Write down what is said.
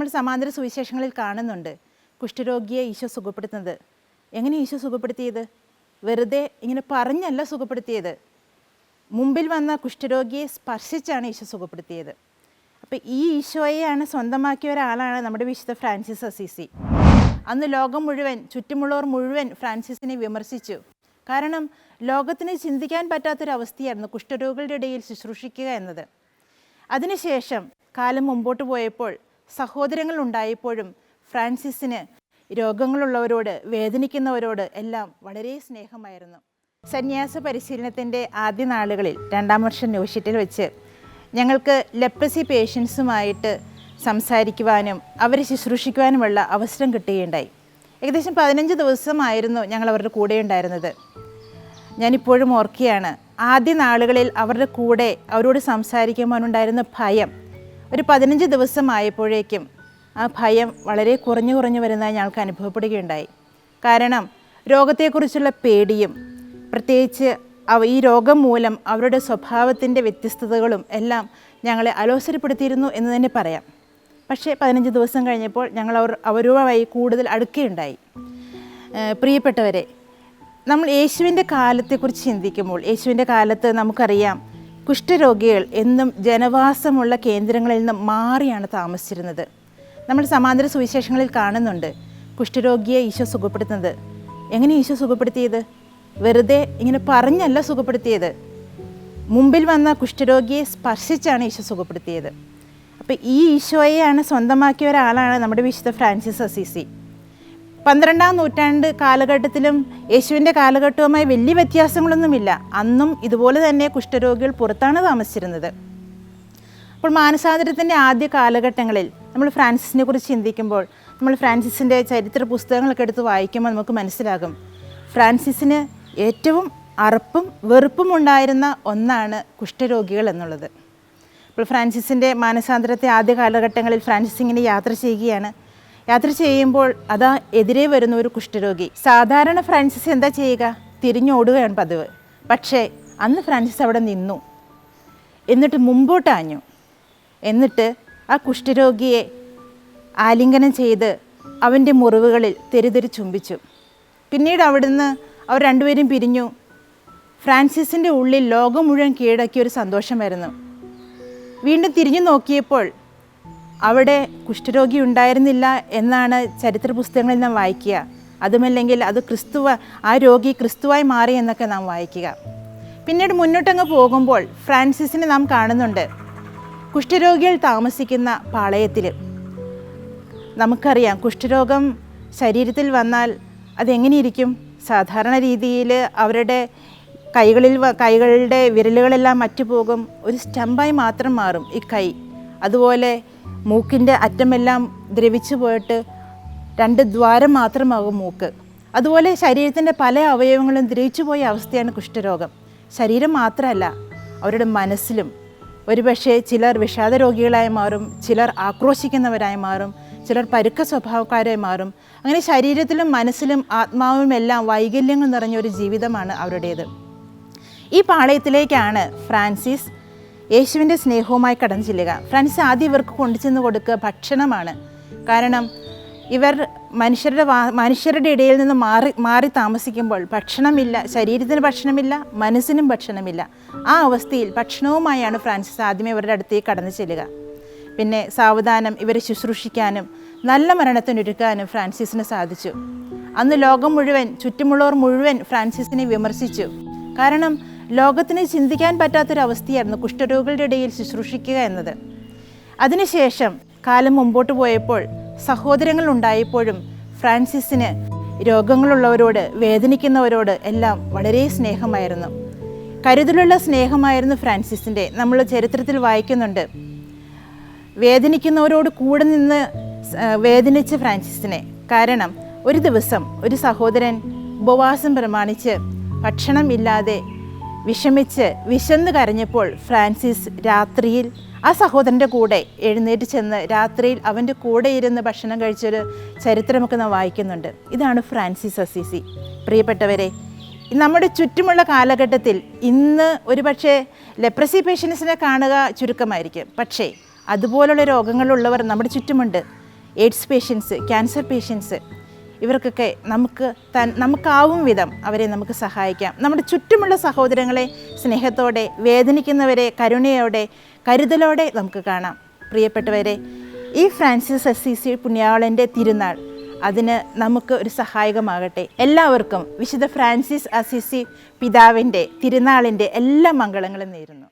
നമ്മൾ സമാന്തര സുവിശേഷങ്ങളിൽ കാണുന്നുണ്ട്. കുഷ്ഠരോഗിയെ ഈശോ സുഖപ്പെടുത്തുന്നത്. എങ്ങനെ ഈശോ സുഖപ്പെടുത്തിയത്? വെറുതെ ഇങ്ങനെ പറഞ്ഞല്ല സുഖപ്പെടുത്തിയത്. മുമ്പിൽ വന്ന കുഷ്ഠരോഗിയെ സ്പർശിച്ചാണ് ഈശോ സുഖപ്പെടുത്തിയത്. അപ്പോൾ ഈ ഈശോയെയാണ് സ്വന്തമാക്കിയ ഒരാളാണ് നമ്മുടെ വിശുദ്ധ ഫ്രാൻസിസ് അസീസി. അന്ന് ലോകം മുഴുവൻ ചുറ്റുമുള്ളവർ മുഴുവൻ ഫ്രാൻസിസിനെ വിമർശിച്ചു. കാരണം ലോകത്തിന് ചിന്തിക്കാൻ പറ്റാത്തൊരവസ്ഥയായിരുന്നു കുഷ്ഠരോഗികളുടെ ഇടയിൽ ശുശ്രൂഷിക്കുക എന്നത്. അതിനുശേഷം കാലം മുമ്പോട്ട് പോയപ്പോൾ സഹോദരങ്ങൾ ഉണ്ടായപ്പോഴും ഫ്രാൻസിസിന് രോഗങ്ങളുള്ളവരോട് വേദനിക്കുന്നവരോട് എല്ലാം വളരെ സ്നേഹമായിരുന്നു. സന്യാസ പരിശീലനത്തിന്റെ ആദ്യ നാളുകളിൽ രണ്ടാം വർഷം ന്യൂഷിറ്റിൽ വെച്ച് ഞങ്ങൾക്ക് ലെപ്രസി പേഷ്യൻസുമായിട്ട് സംസാരിക്കുവാനും അവരെ ശുശ്രൂഷിക്കുവാനുമുള്ള അവസരം കിട്ടുകയുണ്ടായി. ഏകദേശം പതിനഞ്ച് ദിവസമായിരുന്നു ഞങ്ങൾ അവരുടെ കൂടെ ഉണ്ടായിരുന്നത്. ഞാനിപ്പോഴും ഓർക്കുകയാണ് ആദ്യ നാളുകളിൽ അവരുടെ കൂടെ അവരോട് സംസാരിക്കുവാനുണ്ടായിരുന്ന ഭയം ഒരു പതിനഞ്ച് ദിവസമായപ്പോഴേക്കും ആ ഭയം വളരെ കുറഞ്ഞു കുറഞ്ഞു വരുന്നതായി ഞങ്ങൾക്ക് അനുഭവപ്പെടുകയുണ്ടായി. കാരണം രോഗത്തെക്കുറിച്ചുള്ള പേടിയും പ്രത്യേകിച്ച് അവ ഈ രോഗം മൂലം അവരുടെ സ്വഭാവത്തിന്റെ വ്യത്യസ്തതകളും എല്ലാം ഞങ്ങളെ അലോസരപ്പെടുത്തിയിരുന്നു എന്ന് തന്നെ പറയാം. പക്ഷേ പതിനഞ്ച് ദിവസം കഴിഞ്ഞപ്പോൾ ഞങ്ങൾ അവർ അവരുമായി കൂടുതൽ അടുക്കുകയുണ്ടായി പ്രിയപ്പെട്ടവരെ നമ്മൾ യേശുവിന്റെ കാലത്തെക്കുറിച്ച് ചിന്തിക്കുമ്പോൾ യേശുവിന്റെ കാലത്ത് നമുക്കറിയാം കുഷ്ഠരോഗികൾ എന്നും ജനവാസമുള്ള കേന്ദ്രങ്ങളിൽ നിന്നും മാറിയാണ് താമസിച്ചിരുന്നത്. നമ്മൾ സമാന്തര സുവിശേഷങ്ങളിൽ കാണുന്നുണ്ട് കുഷ്ഠരോഗിയെ ഈശോ സുഖപ്പെടുത്തുന്നത്. എങ്ങനെ ഈശോ സുഖപ്പെടുത്തിയത്? വെറുതെ ഇങ്ങനെ പറഞ്ഞല്ല സുഖപ്പെടുത്തിയത്. മുമ്പിൽ വന്ന കുഷ്ഠരോഗിയെ സ്പർശിച്ചാണ് ഈശോ സുഖപ്പെടുത്തിയത്. അപ്പോൾ ഈ ഈശോയെയാണ് സ്വന്തമാക്കിയ ഒരാളാണ് നമ്മുടെ വിശുദ്ധ ഫ്രാൻസിസ് അസീസി. പന്ത്രണ്ടാം നൂറ്റാണ്ട് കാലഘട്ടത്തിലും യേശുവിന്റെ കാലഘട്ടവുമായി വലിയ വ്യത്യാസങ്ങളൊന്നുമില്ല. അന്നും ഇതുപോലെ തന്നെ കുഷ്ഠരോഗികൾ പുറത്താണ് താമസിച്ചിരുന്നത്. അപ്പോൾ മാനസാന്തരത്തിന്റെ ആദ്യ കാലഘട്ടങ്ങളിൽ നമ്മൾ ഫ്രാൻസിസിനെ കുറിച്ച് ചിന്തിക്കുമ്പോൾ നമ്മൾ ഫ്രാൻസിസിന്റെ ചരിത്ര പുസ്തകങ്ങളൊക്കെ എടുത്ത് വായിക്കുമ്പോൾ നമുക്ക് മനസ്സിലാകും. ഫ്രാൻസിസിന് ഏറ്റവും അറപ്പും വെറുപ്പും ഉണ്ടായിരുന്ന ഒന്നാണ് കുഷ്ഠരോഗികൾ എന്നുള്ളത്. അപ്പോൾ ഫ്രാൻസിസിന്റെ മാനസാന്തരത്തെ ആദ്യ കാലഘട്ടങ്ങളിൽ ഫ്രാൻസിസ് ഇങ്ങനെ യാത്ര ചെയ്യുകയാണ്. യാത്ര ചെയ്യുമ്പോൾ അതാ എതിരെ വരുന്ന ഒരു കുഷ്ഠരോഗി. സാധാരണ ഫ്രാൻസിസ് എന്താ ചെയ്യുക? തിരിഞ്ഞോടുകയാണ് പതിവ്. പക്ഷേ അന്ന് ഫ്രാൻസിസ് അവിടെ നിന്നു. എന്നിട്ട് മുമ്പോട്ടാഞ്ഞു. എന്നിട്ട് ആ കുഷ്ഠരോഗിയെ ആലിംഗനം ചെയ്ത് അവന്റെ മുറിവുകളിൽ തെരുതെരി ചുംബിച്ചു. പിന്നീട് അവിടുന്ന് അവർ രണ്ടുപേരും പിരിഞ്ഞു. ഫ്രാൻസിസിന്റെ ഉള്ളിൽ ലോകം മുഴുവൻ കീഴടക്കിയ ഒരു സന്തോഷമായിരുന്നു വീണ്ടും തിരിഞ്ഞു നോക്കിയപ്പോൾ അവിടെ കുഷ്ഠരോഗി ഉണ്ടായിരുന്നില്ല എന്നാണ് ചരിത്ര പുസ്തകങ്ങളിൽ നാം വായിക്കുക. അതുമല്ലെങ്കിൽ അത് ക്രിസ്തുവ ആ രോഗി ക്രിസ്തുവായി മാറി എന്നൊക്കെ നാം വായിക്കുക. പിന്നീട് മുന്നോട്ടങ്ങ് പോകുമ്പോൾ ഫ്രാൻസിസിനെ നാം കാണുന്നുണ്ട്. കുഷ്ഠരോഗികൾ താമസിക്കുന്ന പാളയത്തിൽ. നമുക്കറിയാം കുഷ്ഠരോഗം ശരീരത്തിൽ വന്നാൽ അതെങ്ങനെയിരിക്കും? സാധാരണ രീതിയിൽ അവരുടെ കൈകളിൽ കൈകളുടെ വിരലുകളെല്ലാം മറ്റുപോകും. ഒരു സ്റ്റമ്പായി മാത്രം മാറും ഈ കൈ. അതുപോലെ മൂക്കിന്റെ അറ്റമെല്ലാം ദ്രവിച്ചു പോയിട്ട് രണ്ട് ദ്വാരം മാത്രമാകും മൂക്ക്. അതുപോലെ ശരീരത്തിന്റെ പല അവയവങ്ങളും ദ്രവിച്ചു പോയ അവസ്ഥയാണ് കുഷ്ഠരോഗം. ശരീരം മാത്രമല്ല അവരുടെ മനസ്സിലും. ഒരുപക്ഷെ ചിലർ വിഷാദ രോഗികളായി മാറും ചിലർ ആക്രോശിക്കുന്നവരായി മാറും ചിലർ പരുക്ക സ്വഭാവക്കാരായി മാറും. അങ്ങനെ ശരീരത്തിലും മനസ്സിലും ആത്മാവിലും എല്ലാം വൈകല്യങ്ങൾ നിറഞ്ഞ ഒരു ജീവിതമാണ് അവരുടേത്. ഈ പാളയത്തിലേക്കാണ് ഫ്രാൻസിസ് യേശുവിന്റെ സ്നേഹവുമായി കടന്നു ചെല്ലുക. ഫ്രണ്ട്സ് ആദ്യം ഇവർക്ക് കൊണ്ടുചെന്ന് കൊടുക്കുക ഭക്ഷണമാണ്. കാരണം ഇവർ മനുഷ്യരുടെ വാ മനുഷ്യരുടെ ഇടയിൽ നിന്ന് മാറി മാറി താമസിക്കുമ്പോൾ ഭക്ഷണമില്ല ശരീരത്തിന് ഭക്ഷണമില്ല മനസ്സിനും ഭക്ഷണമില്ല. ആ അവസ്ഥയിൽ ഭക്ഷണവുമായാണ് ഫ്രാൻസിസ് ആദ്യമേ ഇവരുടെ അടുത്തേക്ക് കടന്നു ചെല്ലുക. പിന്നെ സാവധാനം ഇവരെ ശുശ്രൂഷിക്കാനും നല്ല മരണത്തിനൊരുക്കാനും ഫ്രാൻസിസിന് സാധിച്ചു. അന്ന് ലോകം മുഴുവൻ ചുറ്റുമുള്ളവർ മുഴുവൻ ഫ്രാൻസിസിനെ വിമർശിച്ചു. കാരണം ലോകത്തിന് ചിന്തിക്കാൻ പറ്റാത്തൊരവസ്ഥയായിരുന്നു കുഷ്ഠരോഗികളുടെ ഇടയിൽ ശുശ്രൂഷിക്കുക എന്നത്. അതിനുശേഷം കാലം മുമ്പോട്ട് പോയപ്പോൾ സഹോദരങ്ങൾ ഉണ്ടായപ്പോഴും ഫ്രാൻസിസിന് രോഗങ്ങളുള്ളവരോട് വേദനിക്കുന്നവരോട് എല്ലാം വളരെ സ്നേഹമായിരുന്നു. കരുതലുള്ള സ്നേഹമായിരുന്നു ഫ്രാൻസിസിന്റെ. നമ്മൾ ചരിത്രത്തിൽ വായിക്കുന്നുണ്ട് വേദനിക്കുന്നവരോട് കൂടെ നിന്ന് വേദനിച്ച് ഫ്രാൻസിസിനെ. കാരണം ഒരു ദിവസം ഒരു സഹോദരൻ ഉപവാസം പ്രമാണിച്ച് ഭക്ഷണം ഇല്ലാതെ വിഷമിച്ച് വിശന്ന് കരഞ്ഞപ്പോൾ ഫ്രാൻസിസ് രാത്രിയിൽ ആ സഹോദരന്റെ കൂടെ എഴുന്നേറ്റ് ചെന്ന് രാത്രിയിൽ അവന്റെ കൂടെ ഇരുന്ന് ഭക്ഷണം കഴിച്ചൊരു ചരിത്രമൊക്കെ നാം വായിക്കുന്നുണ്ട്. ഇതാണ് ഫ്രാൻസിസ് അസീസി. പ്രിയപ്പെട്ടവരെ നമ്മുടെ ചുറ്റുമുള്ള കാലഘട്ടത്തിൽ ഇന്ന് ഒരുപക്ഷെ ലെപ്രസി പേഷ്യൻസിനെ കാണുക ചുരുക്കമായിരിക്കും. പക്ഷേ അതുപോലുള്ള രോഗങ്ങളുള്ളവർ നമ്മുടെ ചുറ്റുമുണ്ട്. എയ്ഡ്സ് പേഷ്യൻസ് ക്യാൻസർ പേഷ്യൻസ് ഇവർക്കൊക്കെ നമുക്ക് തൻ നമുക്കാവും വിധം അവരെ നമുക്ക് സഹായിക്കാം. നമ്മുടെ ചുറ്റുമുള്ള സഹോദരങ്ങളെ സ്നേഹത്തോടെ വേദനിക്കുന്നവരെ കരുണയോടെ കരുതലോടെ നമുക്ക് കാണാം. പ്രിയപ്പെട്ടവരെ ഈ ഫ്രാൻസിസ് അസീസി പുണ്യാളന്റെ തിരുനാൾ അതിന് നമുക്ക് ഒരു സഹായകമാകട്ടെ. എല്ലാവർക്കും വിശുദ്ധ ഫ്രാൻസിസ് അസിസി പിതാവിന്റെ തിരുനാളിന്റെ എല്ലാ മംഗളങ്ങളും നേരുന്നു.